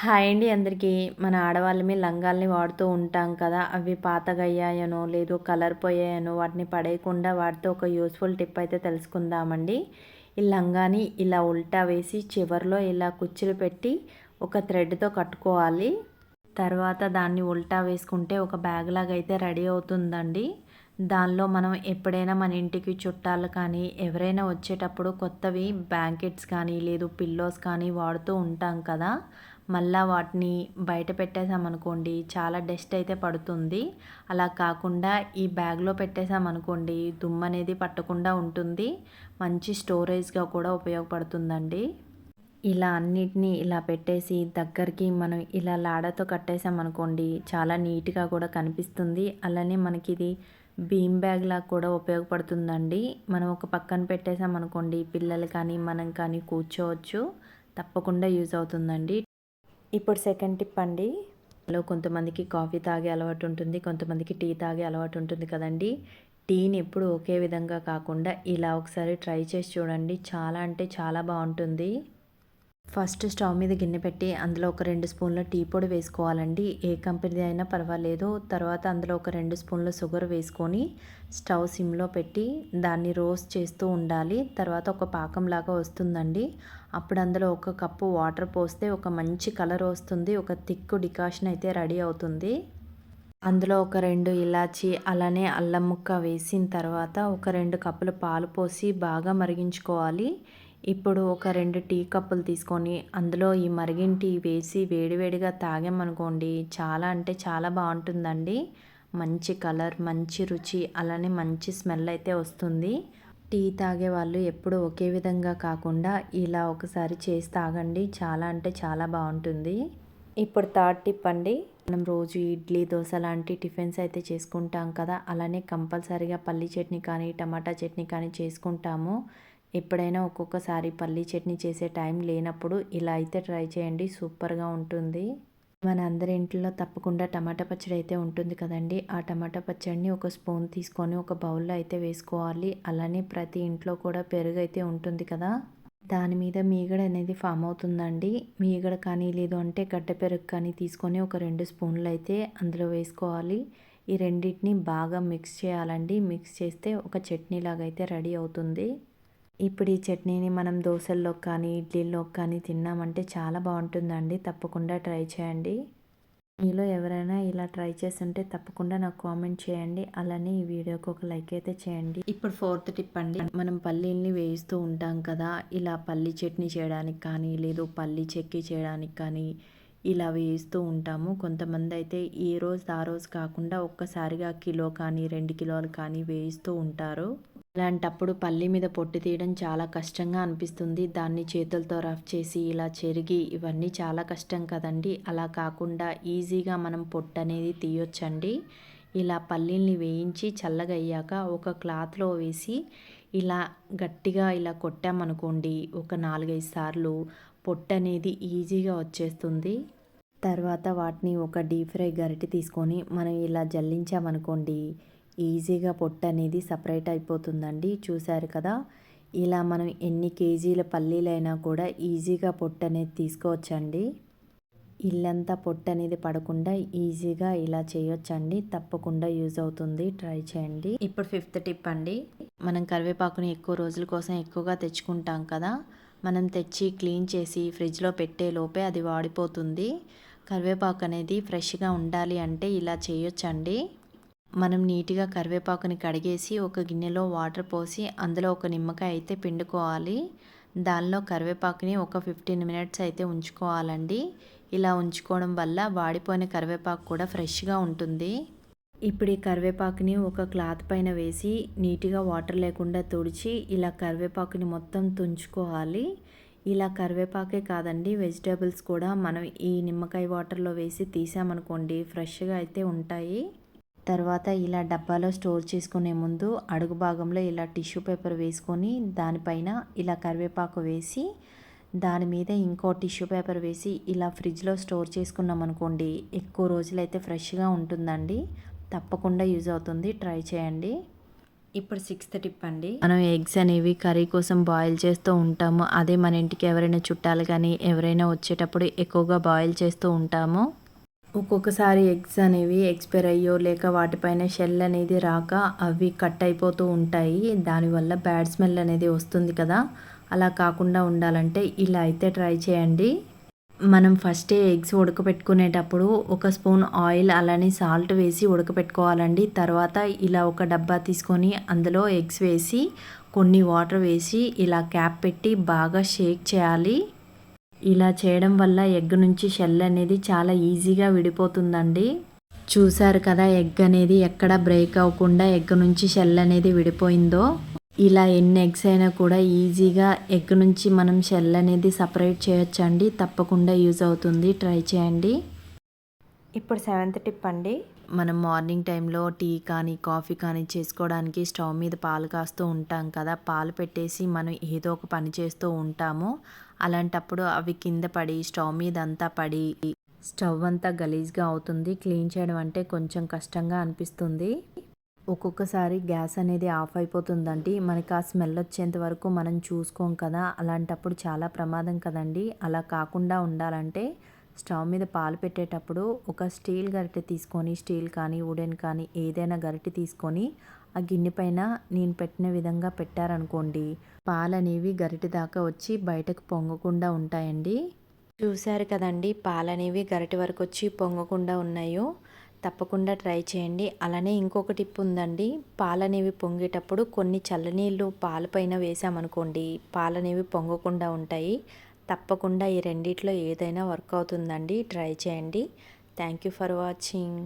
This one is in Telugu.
హాయ్ అండి అందరికీ. మన ఆడవాళ్ళమే లంగాల్ని వాడుతూ ఉంటాం కదా. అవి పాతగయ్యాయనో లేదు కలర్ పోయాయనో వాటిని పడేయకుండా వాటితో ఒక యూస్ఫుల్ టిప్ అయితే తెలుసుకుందామండి. ఈ లంగాని ఇలా ఉల్టా వేసి చివరిలో ఇలా కుచ్చులు పెట్టి ఒక థ్రెడ్తో కట్టుకోవాలి. తర్వాత దాన్ని ఉల్టా వేసుకుంటే ఒక బ్యాగ్ లాగా అయితే రెడీ అవుతుందండి. దానిలో మనం ఎప్పుడైనా మన ఇంటికి చుట్టాలు కానీ ఎవరైనా వచ్చేటప్పుడు కొత్తవి బ్లాంకెట్స్ కానీ లేదు పిల్లోస్ కానీ వాడుతూ ఉంటాం కదా. మళ్ళీ వాటిని బయట పెట్టేసామనుకోండి చాలా డస్ట్ అయితే పడుతుంది. అలా కాకుండా ఈ బ్యాగ్లో పెట్టేసామనుకోండి దుమ్ము అనేది పట్టకుండా ఉంటుంది. మంచి స్టోరేజ్గా కూడా ఉపయోగపడుతుందండి. ఇలా అన్నిటినీ ఇలా పెట్టేసి దగ్గరికి మనం ఇలా లాడతో కట్టేసామనుకోండి చాలా నీట్గా కూడా కనిపిస్తుంది. అలానే మనకి ఇది బీమ్ బ్యాగ్ లాగా కూడా ఉపయోగపడుతుందండి. మనం ఒక పక్కన పెట్టేసామనుకోండి పిల్లలు కానీ మనం కానీ కూర్చోవచ్చు. తప్పకుండా యూజ్ అవుతుందండి. ఇప్పుడు సెకండ్ టిప్ అండి. లో కొంతమందికి కాఫీ తాగే అలవాటు ఉంటుంది కొంతమందికి టీ తాగే అలవాటు ఉంటుంది కదండి. టీని ఎప్పుడు ఒకే విధంగా కాకుండా ఇలా ఒకసారి ట్రై చేసి చూడండి. చాలా అంటే చాలా బాగుంటుంది. ఫస్ట్ స్టవ్ మీద గిన్నె పెట్టి అందులో ఒక రెండు స్పూన్ల టీ పొడి వేసుకోవాలండి. ఏ కంపెనీది అయినా పర్వాలేదు. తర్వాత అందులో ఒక రెండు స్పూన్ల షుగర్ వేసుకొని స్టవ్ సిమ్లో పెట్టి దాన్ని రోస్ట్ చేస్తూ ఉండాలి. తర్వాత ఒక పాకంలాగా వస్తుందండి. అప్పుడు అందులో ఒక కప్పు వాటర్ పోస్తే ఒక మంచి కలర్ వస్తుంది. ఒక థిక్ డికాషన్ అయితే రెడీ అవుతుంది. అందులో ఒక రెండు ఇలాచి అలానే అల్లం ముక్క వేసిన తర్వాత ఒక రెండు కప్పులు పాలు పోసి బాగా మరిగించుకోవాలి. ఇప్పుడు ఒక రెండు టీ కప్పులు తీసుకొని అందులో ఈ మరిగిన టీ వేసి వేడివేడిగా తాగామనుకోండి చాలా అంటే చాలా బాగుంటుందండి. మంచి కలర్ మంచి రుచి అలానే మంచి స్మెల్ అయితే వస్తుంది. టీ తాగే వాళ్ళు ఎప్పుడు ఒకే విధంగా కాకుండా ఇలా ఒకసారి చేసి తాగండి. చాలా అంటే చాలా బాగుంటుంది. ఇప్పుడు థర్డ్ టిప్ అండి. మనం రోజు ఇడ్లీ దోశ లాంటి టిఫిన్స్ అయితే చేసుకుంటాం కదా. అలానే కంపల్సరీగా పల్లి చట్నీ కానీ టమాటా చట్నీ కానీ చేసుకుంటాము. ఎప్పుడైనా ఒక్కొక్కసారి పల్లీ చట్నీ చేసే టైం లేనప్పుడు ఇలా అయితే ట్రై చేయండి సూపర్గా ఉంటుంది. మన అందరి ఇంట్లో తప్పకుండా టమాటా పచ్చడి అయితే ఉంటుంది కదండి. ఆ టమాటా పచ్చడిని ఒక స్పూన్ తీసుకొని ఒక బౌల్లో అయితే వేసుకోవాలి. అలానే ప్రతి ఇంట్లో కూడా పెరుగు అయితే ఉంటుంది కదా. దాని మీద మీగడ అనేది ఫామ్ అవుతుందండి. మీగడ కానీ లేదు అంటే గడ్డ పెరుగు కానీ తీసుకొని ఒక రెండు స్పూన్లు అయితే అందులో వేసుకోవాలి. ఈ రెండింటిని బాగా మిక్స్ చేయాలండి. మిక్స్ చేస్తే ఒక చట్నీ లాగా అయితే రెడీ అవుతుంది. ఇప్పుడు ఈ చట్నీని మనం దోశల్లో కానీ ఇడ్లీల్లో కానీ తిన్నామంటే చాలా బాగుంటుందండి. తప్పకుండా ట్రై చేయండి. మీలో ఎవరైనా ఇలా ట్రై చేస్తుంటే తప్పకుండా నాకు కామెంట్ చేయండి. అలానే ఈ వీడియోకి ఒక లైక్ అయితే చేయండి. ఇప్పుడు ఫోర్త్ టిప్ అండి. మనం పల్లీల్ని వేయిస్తూ ఉంటాం కదా ఇలా పల్లి చట్నీ చేయడానికి కానీ లేదు పల్లి చెక్కి చేయడానికి కానీ ఇలా వేయిస్తూ ఉంటాము. కొంతమంది అయితే ఏ రోజు ఆ రోజు కాకుండా ఒక్కసారిగా కిలో కానీ రెండు కిలోలు కానీ వేయిస్తూ ఉంటారు. అలాంటప్పుడు పల్లి మీద పొట్టు తీయడం చాలా కష్టంగా అనిపిస్తుంది. దాన్ని చేతులతో రఫ్ చేసి ఇలా చెరిగి ఇవన్నీ చాలా కష్టం కదండి. అలా కాకుండా ఈజీగా మనం పొట్టు అనేది తీయొచ్చండి. ఇలా పల్లీల్ని వేయించి చల్లగయ్యాక ఒక క్లాత్లో వేసి ఇలా గట్టిగా ఇలా కొట్టామనుకోండి ఒక నాలుగైదు సార్లు పొట్టు అనేది ఈజీగా వచ్చేస్తుంది. తర్వాత వాటిని ఒక డీప్ ఫ్రై గరిటె తీసుకొని మనం ఇలా జల్లించామనుకోండి ఈజీగా పొట్టు అనేది సపరేట్ అయిపోతుందండి. చూశారు కదా? ఇలా మనం ఎన్ని కేజీల పల్లీలైనా కూడా ఈజీగా పొట్టు అనేది తీసుకోవచ్చండి. ఇల్లంతా పొట్టు అనేది పడకుండా ఈజీగా ఇలా చేయొచ్చండి. తప్పకుండా యూజ్ అవుతుంది. ట్రై చేయండి. ఇప్పుడు ఫిఫ్త్ టిప్ అండి. మనం కరివేపాకుని ఎక్కువ రోజుల కోసం ఎక్కువగా తెచ్చుకుంటాం కదా? మనం తెచ్చి క్లీన్ చేసి ఫ్రిడ్జ్లో పెట్టే లోపే అది వాడిపోతుంది. కరివేపాకు అనేది ఫ్రెష్గా ఉండాలి అంటే ఇలా చేయొచ్చండి. మనం నీట్గా కరివేపాకుని కడిగేసి ఒక గిన్నెలో వాటర్ పోసి అందులో ఒక నిమ్మకాయ అయితే పిండుకోవాలి. దానిలో కరివేపాకుని ఒక ఫిఫ్టీన్ మినిట్స్ అయితే ఉంచుకోవాలండి. ఇలా ఉంచుకోవడం వల్ల వాడిపోయిన కరివేపాకు కూడా ఫ్రెష్గా ఉంటుంది. ఇప్పుడు ఈ కరివేపాకుని ఒక క్లాత్ పైన వేసి నీట్గా వాటర్ లేకుండా తుడిచి ఇలా కరివేపాకుని మొత్తం తుంచుకోవాలి. ఇలా కరివేపాకే కాదండి వెజిటేబుల్స్ కూడా మనం ఈ నిమ్మకాయ వాటర్లో వేసి తీసామనుకోండి ఫ్రెష్గా అయితే ఉంటాయి. తర్వాత ఇలా డబ్బాలో స్టోర్ చేసుకునే ముందు అడుగు భాగంలో ఇలా టిష్యూ పేపర్ వేసుకొని దానిపైన ఇలా కరివేపాకు వేసి దాని మీద ఇంకో టిష్యూ పేపర్ వేసి ఇలా ఫ్రిడ్జ్లో స్టోర్ చేసుకున్నాం అనుకోండి ఎక్కువ రోజులైతే ఫ్రెష్గా ఉంటుందండి. తప్పకుండా యూజ్ అవుతుంది. ట్రై చేయండి. ఇప్పుడు సిక్స్త్ టిప్ అండి. మనం ఎగ్స్ అనేవి కర్రీ కోసం బాయిల్ చేస్తూ ఉంటాము. అదే మన ఇంటికి ఎవరైనా చుట్టాలు కానీ ఎవరైనా వచ్చేటప్పుడు ఎక్కువగా బాయిల్ చేస్తూ ఉంటాము. ఒక్కొక్కసారి ఎగ్స్ అనేవి ఎక్స్పైర్ అయ్యో లేక వాటిపైన షెల్ అనేది రాక అవి కట్ అయిపోతూ ఉంటాయి. దానివల్ల బ్యాడ్ స్మెల్ అనేది వస్తుంది కదా. అలా కాకుండా ఉండాలంటే ఇలా అయితే ట్రై చేయండి. మనం ఫస్టే ఎగ్స్ ఉడకపెట్టుకునేటప్పుడు ఒక స్పూన్ ఆయిల్ అలానే సాల్ట్ వేసి ఉడకపెట్టుకోవాలండి. తర్వాత ఇలా ఒక డబ్బా తీసుకొని అందులో ఎగ్స్ వేసి కొన్ని వాటర్ వేసి ఇలా క్యాప్ పెట్టి బాగా షేక్ చేయాలి. ఇలా చేయడం వల్ల ఎగ్ నుంచి షెల్ అనేది చాలా ఈజీగా విడిపోతుందండి. చూసారు కదా ఎగ్ అనేది ఎక్కడ బ్రేక్ అవ్వకుండా ఎగ్ నుంచి షెల్ అనేది విడిపోయిందో. ఇలా ఎన్ని ఎగ్స్ అయినా కూడా ఈజీగా ఎగ్ నుంచి మనం షెల్ అనేది సపరేట్ చేయొచ్చండి. తప్పకుండా యూజ్ అవుతుంది. ట్రై చేయండి. ఇప్పుడు సెవెంత్ టిప్ అండి. మనం మార్నింగ్ టైంలో టీ కానీ కాఫీ కానీ చేసుకోవడానికి స్టవ్ మీద పాలు కాస్తూ ఉంటాం కదా. పాలు పెట్టేసి మనం ఏదో ఒక పని చేస్తూ ఉంటాము. అలాంటప్పుడు అవి కింద పడి స్టవ్ మీద అంతా పడి స్టవ్ అంతా గలీజ్గా అవుతుంది. క్లీన్ చేయడం అంటే కొంచెం కష్టంగా అనిపిస్తుంది. ఒక్కొక్కసారి గ్యాస్ అనేది ఆఫ్ అయిపోతుందండి. మనకి ఆ స్మెల్ వచ్చేంత వరకు మనం చూసుకోం కదా. అలాంటప్పుడు చాలా ప్రమాదం కదండి. అలా కాకుండా ఉండాలంటే స్టవ్ మీద పాలు పెట్టేటప్పుడు ఒక స్టీల్ గరిటె తీసుకొని స్టీల్ కానీ వుడెన్ కానీ ఏదైనా గరిటె తీసుకొని ఆ గిన్నె పైన నేను పెట్టిన విధంగా పెట్టారనుకోండి పాలు అనేవి గరిటె దాకా వచ్చి బయటకు పొంగకుండా ఉంటాయండి. చూశారు కదండి పాలు అనేవి గరిటె వరకు వచ్చి పొంగకుండా ఉన్నాయో? తప్పకుండా ట్రై చేయండి. అలానే ఇంకొక టిప్ ఉందండి పాలనేవి పొంగేటప్పుడు కొన్ని చల్లనీళ్ళు పాలపైన వేసామనుకోండి పాలనేవి పొంగకుండా ఉంటాయి. తప్పకుండా ఈ రెండిట్లో ఏదైనా వర్క్ అవుతుందండి ట్రై చేయండి. Thank you for watching.